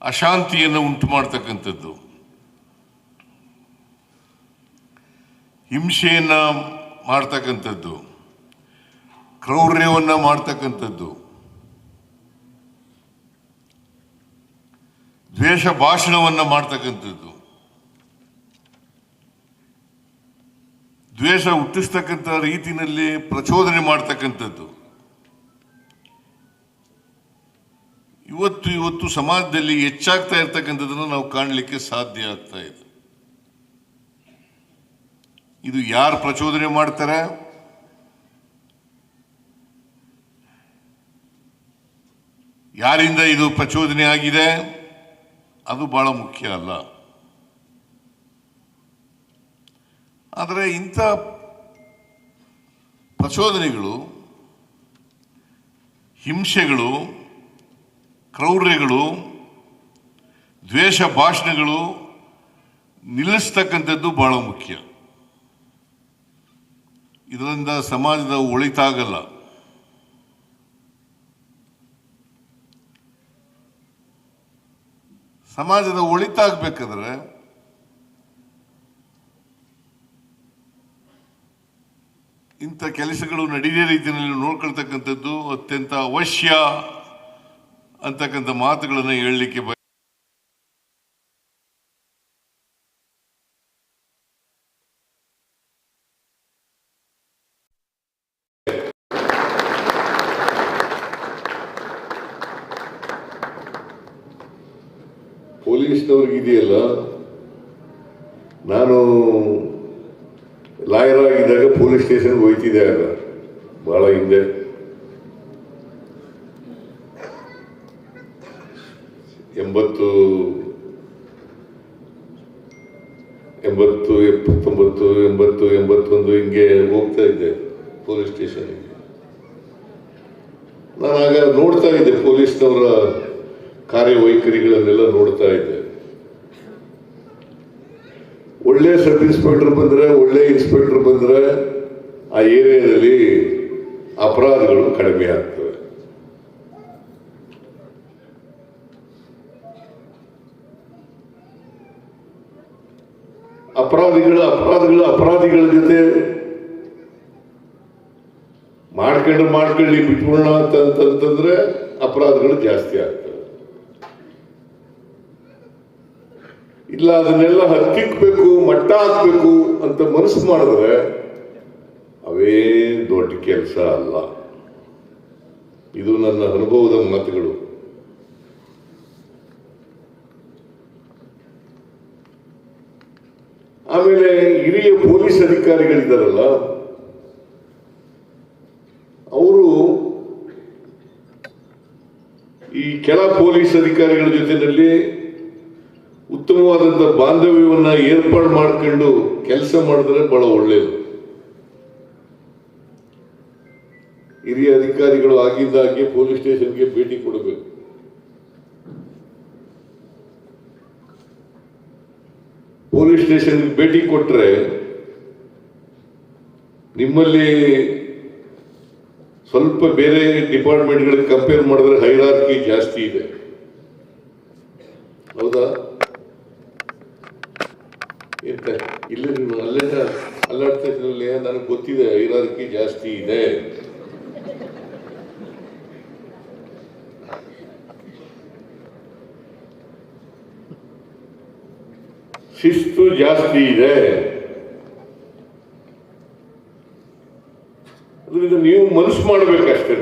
ಅಶಾಂತಿಯನ್ನು ಉಂಟು ಮಾಡ್ತಕ್ಕಂಥದ್ದು ಹಿಂಸೆಯನ್ನ ಮಾಡ್ತಕ್ಕಂಥದ್ದು. ಕ್ರೌರ್ಯವನ್ನು ಮಾಡ್ತಕ್ಕಂಥದ್ದು. ದ್ವೇಷ ಭಾಷಣವನ್ನು ಮಾಡ್ತಕ್ಕಂಥದ್ದು. ದ್ವೇಷ ಹುಟ್ಟಿಸ್ತಕ್ಕಂಥ ರೀತಿಯಲ್ಲಿ ಪ್ರಚೋದನೆ ಮಾಡ್ತಕ್ಕಂಥದ್ದು. ಇವತ್ತು ಇವತ್ತು ಸಮಾಜದಲ್ಲಿ ಹೆಚ್ಚಾಗ್ತಾ ಇರ್ತಕ್ಕಂಥದ್ದನ್ನು ನಾವು ಕಾಣಲಿಕ್ಕೆ ಸಾಧ್ಯ ಆಗ್ತಾ ಇದೆ. ಇದು ಯಾರು ಪ್ರಚೋದನೆ ಮಾಡ್ತಾರೆ? ಯಾರಿಂದ ಇದು ಪ್ರಚೋದನೆ ಆಗಿದೆ? ಅದು ಬಹಳ ಮುಖ್ಯ ಅಲ್ಲ. ಆದರೆ ಇಂಥ ಪ್ರಚೋದನೆಗಳು, ಹಿಂಸೆಗಳು ಕ್ರೌರ್ಯಗಳು, ದ್ವೇಷ ಭಾಷಣಗಳು ನಿಲ್ಲಿಸ್ತಕ್ಕಂಥದ್ದು ಬಹಳ ಮುಖ್ಯ. ಇದರಿಂದ ಸಮಾಜದ ಒಳಿತಾಗಲ್ಲ ಸಮಾಜದ ಒಳಿತಾಗಬೇಕಾದ್ರೆ ಇಂಥ ಕೆಲಸಗಳು ನಡೀದೇ ರೀತಿಯಲ್ಲಿ ನೋಡ್ಕೊಳ್ತಕ್ಕಂಥದ್ದು ಅತ್ಯಂತ ಅವಶ್ಯ. ಅಂತಕ್ಕಂಥ ಮಾತುಗಳನ್ನು ಹೇಳಲಿಕ್ಕೆ ಬಯ ಇದೆಯಲ್ಲ ನಾನು ಲಾಯರ್ ಆಗಿದ್ದಾಗ ಪೊಲೀಸ್ ಸ್ಟೇಷನ್ಗೆ ಹೋಯ್ತಿದ್ದೆ ಅಲ್ಲ ಬಹಳ ಹಿಂದೆ. ಎಂಬತ್ತು ಎಂಬತ್ತು, ಎಪ್ಪತ್ತೊಂಬತ್ತು, ಎಂಬತ್ತು, ಎಂಬತ್ತೊಂದು ಹಿಂಗೆ ಹೋಗ್ತಾ ಇದ್ದೆ ಪೊಲೀಸ್ ಸ್ಟೇಷನ್ಗೆ. ನಾನು ಆಗ ನೋಡ್ತಾ ಇದ್ದೆ ಪೊಲೀಸ್ನವರ ಕಾರ್ಯವೈಖರಿಗಳನ್ನೆಲ್ಲ ನೋಡ್ತಾ ಇದ್ದೆ. ಒಳ್ಳೆ ಸಬ್ ಇನ್ಸ್ಪೆಕ್ಟರ್ ಬಂದ್ರೆ ಒಳ್ಳೆ ಇನ್ಸ್ಪೆಕ್ಟರ್ ಬಂದ್ರೆ ಆ ಏರಿಯಾದಲ್ಲಿ ಅಪರಾಧಗಳು ಕಡಿಮೆ ಆಗ್ತವೆ ಅಪರಾಧಿಗಳ ಅಪರಾಧಗಳು ಅಪರಾಧಿಗಳ ಜೊತೆ ಮಾಡ್ಕೊಂಡು ಮಾಡ್ಕೊಳ್ಳಿ ಬಿಟ್ಬಿಡೋಣ ಅಂತ ಅಂತಂತಂದ್ರೆ ಅಪರಾಧಗಳು ಜಾಸ್ತಿ ಆಗ್ತವೆ. ಇಲ್ಲ, ಅದನ್ನೆಲ್ಲ ಹತ್ತಿಕ್ಬೇಕು ಮಟ್ಟ ಹಾಕ್ಬೇಕು ಅಂತ ಮನಸ್ಸು ಮಾಡಿದ್ರೆ ಅವೇ ದೊಡ್ಡ ಕೆಲಸ ಅಲ್ಲ. ಇದು ನನ್ನ ಅನುಭವದ ಮಾತುಗಳು. ಆಮೇಲೆ ಹಿರಿಯ ಪೊಲೀಸ್ ಅಧಿಕಾರಿಗಳಿದ್ದಾರಲ್ಲ, ಅವರು ಈ ಕೆಳ ಪೊಲೀಸ್ ಅಧಿಕಾರಿಗಳ ಜೊತೆಯಲ್ಲಿ ಉತ್ತಮವಾದಂತಹ ಬಾಂಧವ್ಯವನ್ನ ಏರ್ಪಾಡು ಮಾಡ್ಕೊಂಡು ಕೆಲಸ ಮಾಡಿದ್ರೆ ಬಹಳ ಒಳ್ಳೆಯದು ಹಿರಿಯ ಅಧಿಕಾರಿಗಳು ಆಗಿದ್ದಾಗೆ ಪೊಲೀಸ್ ಸ್ಟೇಷನ್ಗೆ ಭೇಟಿ ಕೊಡಬೇಕು. ಪೊಲೀಸ್ ಸ್ಟೇಷನ್ಗೆ ಭೇಟಿ ಕೊಟ್ಟರೆ ನಿಮ್ಮಲ್ಲಿ ಸ್ವಲ್ಪ ಬೇರೆ ಡಿಪಾರ್ಟ್ಮೆಂಟ್ಗಳಿಗೆ ಕಂಪೇರ್ ಮಾಡಿದ್ರೆ ಹೈರಾರ್ಕಿ ಜಾಸ್ತಿ ಇದೆ. ಹೌದಾ? ಎಂತ? ಇಲ್ಲ, ನೀವು ಅಲ್ಲೇ ಅಲ್ಲಾಡ್ತಾ ನನಗೆ ಗೊತ್ತಿದೆ, ಹೈರಾರ್ಕಿ ಜಾಸ್ತಿ ಇದೆ ಶಿಸ್ತು ಜಾಸ್ತಿ ಇದೆ. ಅದರಿಂದ ನೀವು ಮನಸ್ಸು ಮಾಡಬೇಕಷ್ಟೇ.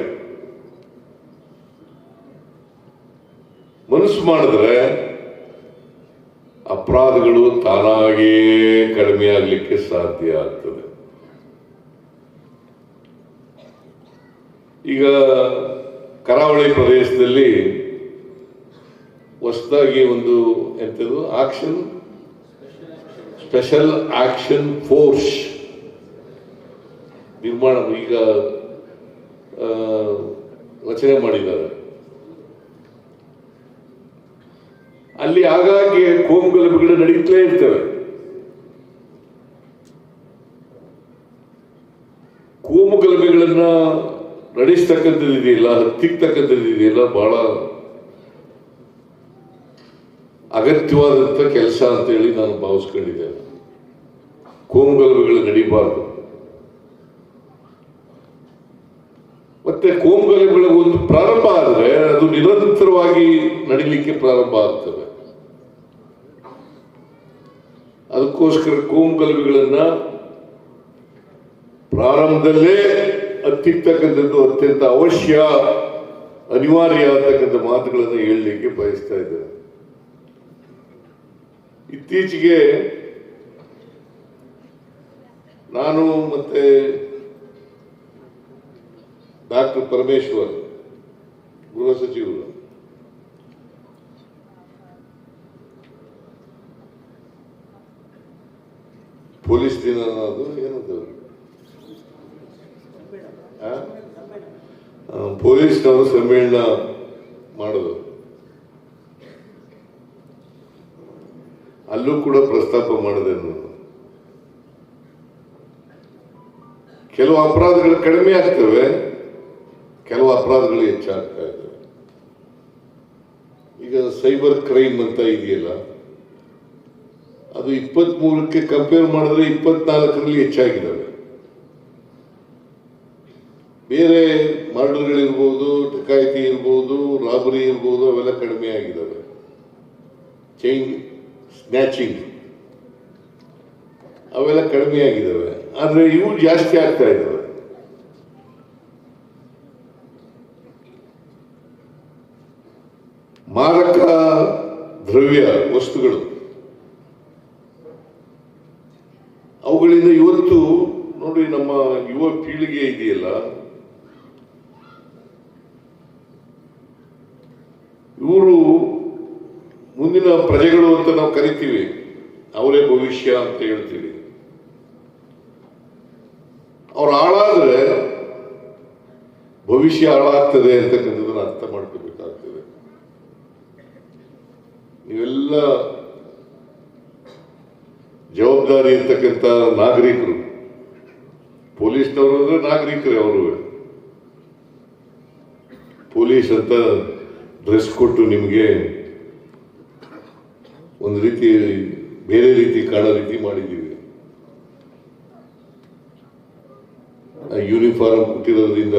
ಮನಸ್ಸು ಮಾಡಿದ್ರೆ ಅಪರಾಧಗಳು ತಾನಾಗೇ ಕಡಿಮೆ ಆಗಲಿಕ್ಕೆ ಸಾಧ್ಯ ಆಗ್ತದೆ. ಈಗ ಕರಾವಳಿ ಪ್ರದೇಶದಲ್ಲಿ ಹೊಸದಾಗಿ ಒಂದು ಎಂಥದ್ದು ಆಕ್ಷನ್ ಸ್ಪೆಷಲ್ ಆಕ್ಷನ್ ಫೋರ್ಸ್ ನಿರ್ಮಾಣ ಈಗ ರಚನೆ ಮಾಡಿದ್ದಾರೆ. ಅಲ್ಲಿ ಆಗಾಗ್ಗೆ ಕೋಮು ಗಲಭೆಗಳು ನಡೀತಲೇ ಇರ್ತವೆ. ಕೋಮು ಗಲಭೆಗಳನ್ನ ನಡೆಸ್ತಕ್ಕಂಥದ್ದು ಇದೆಯಲ್ಲ ಹತ್ತಿಕ್ತಕ್ಕಂಥದ್ದು ಇದೆಯಲ್ಲ ಬಹಳ ಅಗತ್ಯವಾದಂಥ ಕೆಲಸ ಅಂತೇಳಿ ನಾನು ಭಾವಿಸ್ಕೊಂಡಿದ್ದೇನೆ. ಕೋಮುಗಲಭೆಗಳು ನಡೀಬಾರ್ದು. ಮತ್ತೆ ಕೋಮುಗಲಭೆಗಳ ಒಂದು ಪ್ರಾರಂಭ ಆದರೆ ಅದು ನಿರಂತರವಾಗಿ ನಡೀಲಿಕ್ಕೆ ಪ್ರಾರಂಭ ಆಗ್ತದೆ. ಅದಕ್ಕೋಸ್ಕರ ಕೋಮುಗಲಭೆಗಳನ್ನ ಪ್ರಾರಂಭದಲ್ಲೇ ಹತ್ತಿರ್ತಕ್ಕಂಥದ್ದು ಅತ್ಯಂತ ಅವಶ್ಯ, ಅನಿವಾರ್ಯ ಅಂತಕ್ಕಂಥ ಮಾತುಗಳನ್ನು ಹೇಳಲಿಕ್ಕೆ ಬಯಸ್ತಾ ಇದ್ದೇನೆ. ಇತ್ತೀಚೆಗೆ ನಾನು ಮತ್ತೆ ಡಾಕ್ಟರ್ ಪರಮೇಶ್ವರ್ ಗೃಹ ಸಚಿವರು ಪೊಲೀಸ್ ದಿನ ಅನ್ನೋದು? ಆ, ಪೊಲೀಸ್ನವರು ಸಮ್ಮೇಳನ ಮಾಡೋದು ಅಲ್ಲೂ ಕೂಡ ಪ್ರಸ್ತಾಪ ಮಾಡಿದೆ ಕೆಲವು ಅಪರಾಧಗಳು ಕಡಿಮೆ ಆಗ್ತವೆ, ಕೆಲವು ಅಪರಾಧಗಳು ಹೆಚ್ಚಾಗ್ತಾ ಇದ್ದಾವೆ. ಈಗ ಸೈಬರ್ ಕ್ರೈಮ್ ಅಂತ ಇದೆಯಲ್ಲ, ಅದು ಇಪ್ಪತ್ತ್ ಮೂರಕ್ಕೆ ಕಂಪೇರ್ ಮಾಡಿದ್ರೆ ಇಪ್ಪತ್ನಾಲ್ಕರಲ್ಲಿ ಹೆಚ್ಚಾಗಿದ್ದಾವೆ. ಬೇರೆ ಮರ್ಡರ್ಗಳಿರ್ಬೋದು ಡಕಾಯಿತಿ ಇರ್ಬೋದು, ರಾಬರಿ ಇರ್ಬೋದು, ಅವೆಲ್ಲ ಕಡಿಮೆ ಆಗಿದ್ದಾವೆ. ಚೈನ್ ಸ್ನ್ಯಾಚಿಂಗ್ ಅವೆಲ್ಲ ಕಡಿಮೆ ಆಗಿದ್ದಾವೆ ಆದ್ರೆ ಇವು ಜಾಸ್ತಿ ಆಗ್ತಾ ಇದ್ದಾವೆ ಮಾರಕ ದ್ರವ್ಯ ವಸ್ತುಗಳು. ಮುಂದಿನ ಪ್ರಜೆಗಳು ಅಂತ ನಾವು ಕರಿತೀವಿ, ಅವರೇ ಭವಿಷ್ಯ ಅಂತ ಹೇಳ್ತೀವಿ. ಅವ್ರು ಹಾಳಾದ್ರೆ ಭವಿಷ್ಯ ಹಾಳಾಗ್ತದೆ ಅಂತಕ್ಕಂಥದ್ದನ್ನು ಅರ್ಥ ಮಾಡ್ಕೋಬೇಕಾಗ್ತದೆ. ನೀವೆಲ್ಲ ಜವಾಬ್ದಾರಿ ಇರ್ತಕ್ಕಂಥ ನಾಗರಿಕರು, ಪೊಲೀಸ್ನವರು ಅಂದ್ರೆ ನಾಗರಿಕರೇ ಅವರು. ಪೊಲೀಸ್ ಅಂತ ಡ್ರೆಸ್ ಕೊಟ್ಟು ನಿಮಗೆ ಒಂದು ರೀತಿ, ಬೇರೆ ರೀತಿ ಕಾಣೋ ರೀತಿ ಮಾಡಿದ್ದೀವಿ. ಯೂನಿಫಾರ್ಮ್ ಕೊಟ್ಟಿರೋದ್ರಿಂದ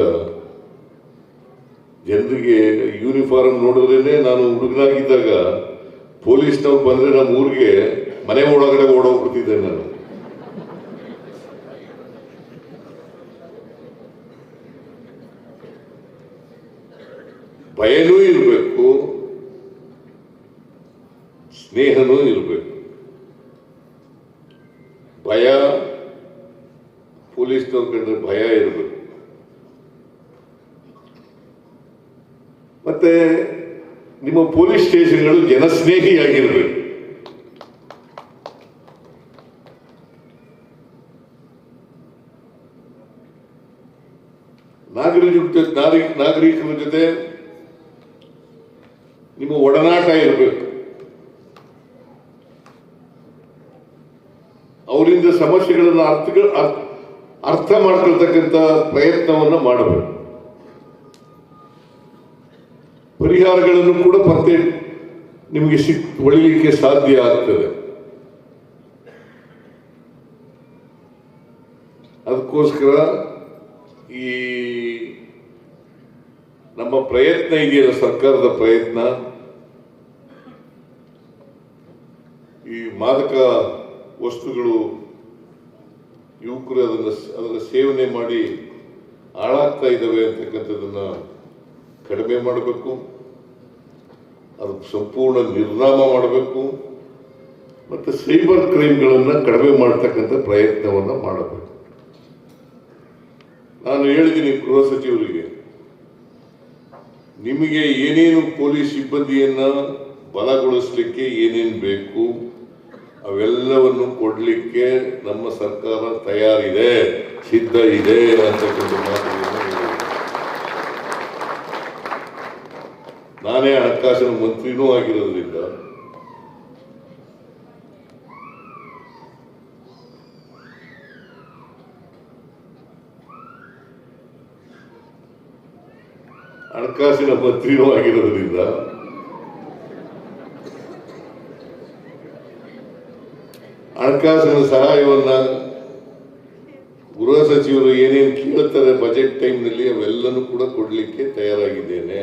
ಜನರಿಗೆ ಯೂನಿಫಾರ್ಮ್ ನೋಡಿದ್ರೇನೆ ನಾನು ಹುಡುಗನಾಗಿದ್ದಾಗ ಪೊಲೀಸ್ನವ್ರು ಬಂದ್ರೆ ನಮ್ಮ ಊರಿಗೆ ಮನೆ ಒಳಗಡೆ ಓಡೋಗ್ಬಿಡ್ತಿದ್ದೆ ನಾನು. ಭಯನೂ ಇರಬೇಕು ಸ್ನೇಹನೂ ಇರಬೇಕು. ಭಯ, ಪೊಲೀಸ್ ಕಂಡ್ರೆ ಭಯ ಇರಬೇಕು. ಮತ್ತೆ ನಿಮ್ಮ ಪೊಲೀಸ್ ಸ್ಟೇಷನ್ಗಳು ಜನಸ್ನೇಹಿಯಾಗಿರಬೇಕು. ನಾಗರಿಕ ನಾಗರಿಕರ ಜೊತೆ ನಿಮ್ಮ ಒಡನಾಟ ಇರಬೇಕು ಅವರಿಂದ ಸಮಸ್ಯೆಗಳನ್ನು ಅರ್ಥ ಅರ್ಥ ಮಾಡ್ಕೊಳ್ತಕ್ಕಂಥ ಪ್ರಯತ್ನವನ್ನ ಮಾಡಬೇಕು. ಪರಿಹಾರಗಳನ್ನು ಕೂಡ ಪತ್ತೆ ನಿಮಗೆ ಸಿಕ್ ಒಳಿಲಿಕ್ಕೆ ಸಾಧ್ಯ ಆಗ್ತದೆ. ಅದಕ್ಕೋಸ್ಕರ ಈ ನಮ್ಮ ಪ್ರಯತ್ನ ಇದೆಯಲ್ಲ ಸರ್ಕಾರದ ಪ್ರಯತ್ನ. ಈ ಮಾದಕ ವಸ್ತುಗಳು ಯುವಕರು ಅದನ್ನು ಅದರ ಸೇವನೆ ಮಾಡಿ ಹಾಳಾಗ್ತಾ ಇದ್ದಾವೆ ಅಂತಕ್ಕಂಥದ್ದನ್ನು ಕಡಿಮೆ ಮಾಡಬೇಕು. ಅದು ಸಂಪೂರ್ಣ ನಿರ್ನಾಮ ಮಾಡಬೇಕು. ಮತ್ತು ಸೈಬರ್ ಕ್ರೈಮ್ಗಳನ್ನು ಕಡಿಮೆ ಮಾಡ್ತಕ್ಕಂಥ ಪ್ರಯತ್ನವನ್ನು ಮಾಡಬೇಕು. ನಾನು ಹೇಳಿದ್ದೀನಿ ಗೃಹ ಸಚಿವರಿಗೆ, ನಿಮಗೆ ಏನೇನು ಪೊಲೀಸ್ ಸಿಬ್ಬಂದಿಯನ್ನು ಬಲಗೊಳಿಸಲಿಕ್ಕೆ ಏನೇನು ಬೇಕು ಅವೆಲ್ಲವನ್ನು ಕೊಡಲಿಕ್ಕೆ ನಮ್ಮ ಸರ್ಕಾರ ತಯಾರಿದೆ, ಸಿದ್ಧ ಇದೆ ಅಂತಕ್ಕಂಥ ಮಾತುಗಳನ್ನು. ನಾನೇ ಹಣಕಾಸಿನ ಮಂತ್ರಿನೂ ಆಗಿರೋದ್ರಿಂದ ಹಣಕಾಸಿನ ಮಂತ್ರಿನೂ ಆಗಿರೋದ್ರಿಂದ ಹಣಕಾಸಿನ ಸಹಾಯವನ್ನ ಗೃಹ ಸಚಿವರು ಏನೇನು ಕೇಳ್ತಾರೆ ಬಜೆಟ್ ಟೈಮ್ನಲ್ಲಿ ಅವೆಲ್ಲನೂ ಕೂಡ ಕೊಡಲಿಕ್ಕೆ ತಯಾರಾಗಿದ್ದೇನೆ.